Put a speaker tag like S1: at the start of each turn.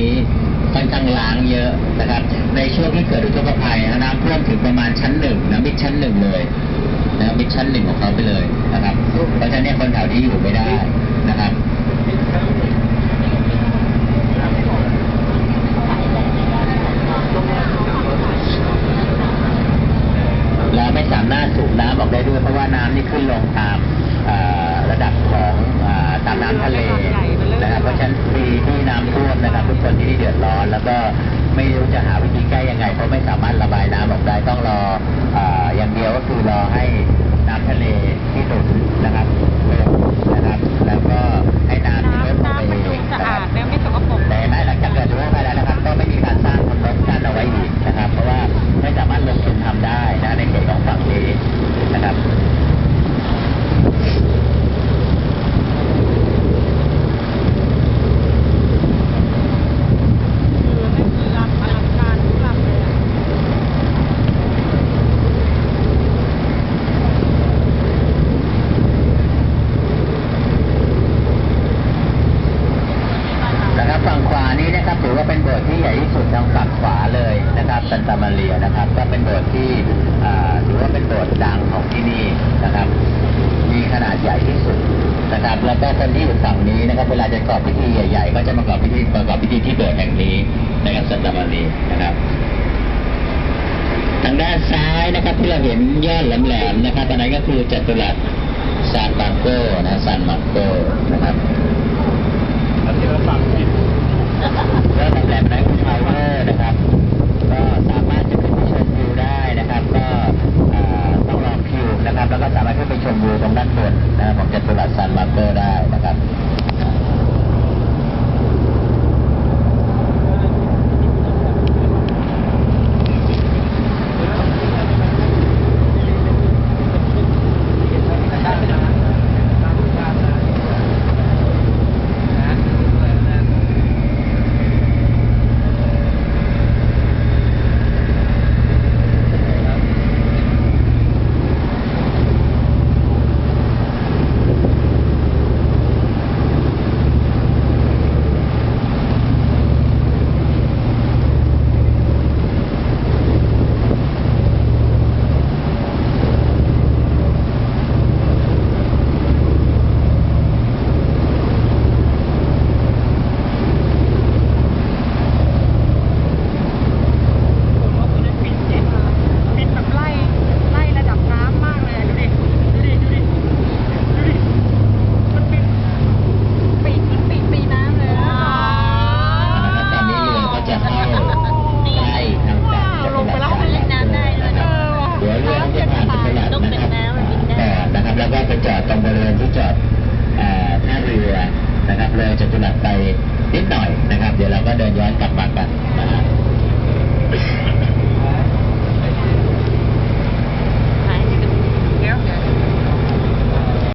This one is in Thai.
S1: นี้ค่อนข้าง
S2: ล้า
S1: งเยอะนะครับ ในช่วงที่เกิดอุทกภัยน้ำท่วมถึงประมาณชั้นหนึ่งนะมิดชั้นหนึ่งเลยนะมิดชั้นหนึ่งของเขาไปเลยนะครับ เพราะฉะนั้นคนแถวนี้อยู่ไม่ได้นะครับแล้วไม่สามารถสูบน้ำออกได้ด้วยเพราะว่าน้ำนี่ขึ้นลงตามระดับของอ่อตามน้ำทะเลนะครับเพราะฉะนั้น นะครับทุกคนที่เดือดร้อน แล้วก็ไม่รู้จะหาวิธีแก้ยังไงเพราะไม่สามารถระบายน้ำออกได้ต้องรอเอ่ออย่างเดียวก็คือรอให้น้ำทะเลที่หนุนนะครับลงนะครับ แล้วก็ให้น้ำที่ลดลง
S2: น้ำ
S1: ไป
S2: น้ำมัน
S1: เอ
S2: ดู
S1: ง
S2: สะ
S1: นะค
S2: อา
S1: รับ
S2: ดแล้วไม่สกปรก
S1: แต่แม้หลังจากเกิดอุทกภัยแล้วนะครับ ก็ไม่มีการสร้างถนนกั้นเอาไว้อีกนะครับ เพราะว่าไม่สามารถลงทุนทำได้นะในเขตของฝั่งนี้นะครับ
S2: คือนั่นคือลำอลังการทุกลำเลยอะ
S1: นะครับฝั่งขวานี้นะครับถือว่าเป็นโบสถ์ที่ใหญ่ที่สุดทางฝั่งขวาเลย นะครับซันตามาเรียนะครับ ก็เป็นโบสถ์ที่ถือว่าเป็นโบสถ์ดังของที่นี่นะครับ มีขนาดใหญ่ที่สุดนะครับ แล้วก็คนที่อยู่ฝั่งนี้นะครับ เวลาจะประกอบพิธีใหญ่ ๆ ก็จะมาประกอบพิธีประกอบพิธีที่โบสถ์แห่งนี้นะครับซันตามาเรียนะครับทางด้านซ้ายนะครับที่เราเห็นยอดแหลมๆนะครับอันนั้นก็คือจัตุรัสซานมาโกนะซานมาโกนะครับ
S3: แล้วที่เราสั่งผิด
S1: แล้วแหลมๆนั้นคือทาวเวอร์นะครับ ก็สามารถจะขึ้นไปชมวิวได้นะครับ ก็เอ่อต้องรอคิวนะครับ แล้วก็สามารถขึ้นไปชมวิวตรงด้านบนนะครับของจัตุรัสซานมาโกได้นะครับ
S2: เป็นแบบไล่ไล่ระดับน้ำมากเลยอะดูดิ ดูดิ ดูดิ ดูดิ มันเป็นปีกมันปีกปีน้ำเลยอะ
S1: นะครับตอนนี้เรือก็จะเข้าใกล้ทางฝั่ง
S2: ลงไปแล้วมันเล่นน้ำได้ด้วยนะ
S1: เดี๋ยวเรือจะผ่านจัตุรัส
S2: ต้องเป็น
S1: นะครับ
S2: น้ำมันบินได้
S1: ก่อนนะครับ แล้วก็ไปจอดตรงบริเวณที่จ อดท่าเรือนะครับเลยจะตุรัสไปนิดหน่อยนะครับ เดี๋ยวเราก็เดินย้อนกลับมากัน